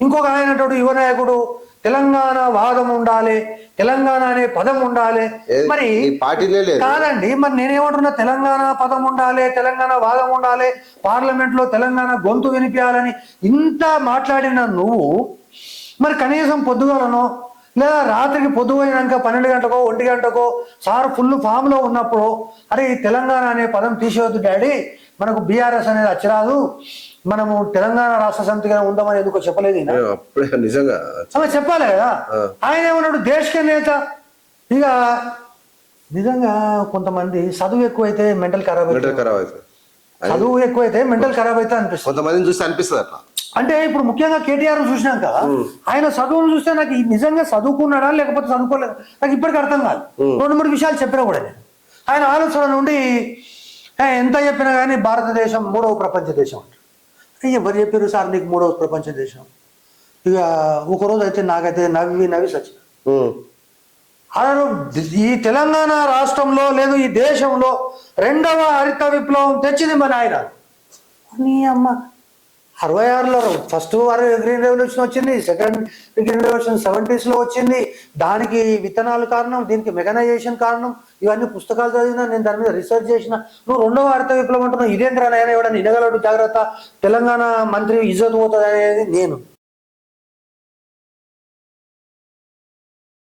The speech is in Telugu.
ఇంకొక ఆయనటోడు యువ నాయకుడు తెలంగాణ వాదం ఉండాలి తెలంగాణ అనే పదం ఉండాలి? మరి కాదండి మరి నేనేమంటున్నా తెలంగాణ పదం ఉండాలి తెలంగాణ వాదం ఉండాలి పార్లమెంట్లో తెలంగాణ గొంతు వినిపించాలని ఇంత మాట్లాడిన నువ్వు మరి కనీసం పొద్దుగాలనో లేదా రాత్రికి పొద్దు పోయినాక పన్నెండు గంటకో ఒంటి గంటకో సార్ ఫుల్ ఫామ్లో ఉన్నప్పుడు అరే ఈ తెలంగాణ అనే పదం తీసేవద్దు డాడీ మనకు బీఆర్ఎస్ అనేది అచ్చరాదు మనము తెలంగాణ రాష్ట్ర సమితిగా ఉందామని ఎందుకో చెప్పలేదు నిజంగా. చెప్పాలి కదా. ఆయన ఏమన్నాడు? దేశక నేత. ఇక నిజంగా కొంతమంది చదువు ఎక్కువైతే మెంటల్ ఖరాబ్ అవుతుంది. చదువు ఎక్కువైతే మెంటల్ ఖరాబ్ అయితే అనిపిస్తుంది. కొంతమందిని చూస్తే అనిపిస్తుంది అట్లా. అంటే ఇప్పుడు ముఖ్యంగా కేటీఆర్ చూసినాక ఆయన చదువును చూస్తే నాకు నిజంగా చదువుకున్నాడా లేకపోతే చదువుకోలేదు? నాకు ఇప్పటికి అర్థం కాదు. రెండు మూడు విషయాలు చెప్పినా కూడా నేను. ఆయన ఆలోచన నుండి "ఏ, ఎంత చెప్పినా కానీ భారతదేశం మూడవ ప్రపంచ దేశం అంటారు "ఏ, ఎవరు చెప్పారు సార్ నీకు మూడవ ప్రపంచ దేశం? ఇక ఒకరోజు అయితే నాకైతే నవ్వి నవ్వి ఉమ్. అసలు ఈ తెలంగాణ రాష్ట్రంలో లేదు ఈ దేశంలో రెండవ హరిత విప్లవం తెచ్చింది మన ఆయన నీ అమ్మ అరవై ఆరులో ఫస్ట్ గ్రీన్ రెవల్యూషన్ వచ్చింది సెకండ్ గ్రీన్ రెవల్యూషన్ సెవెంటీస్లో వచ్చింది. దానికి విత్తనాలు కారణం దీనికి మెకనైజేషన్ కారణం ఇవన్నీ పుస్తకాలు చదివినా నేను దాని మీద రీసెర్చ్ చేసిన. నువ్వు రెండవ హరిత విప్లవం అంటున్నావు ఇదేంద్ర నాయన ఎవడన్నా ఇనగలడు జాగ్రత్త. తెలంగాణ మంత్రి ఇజ్జత్ పోతుంది అనేది నేను.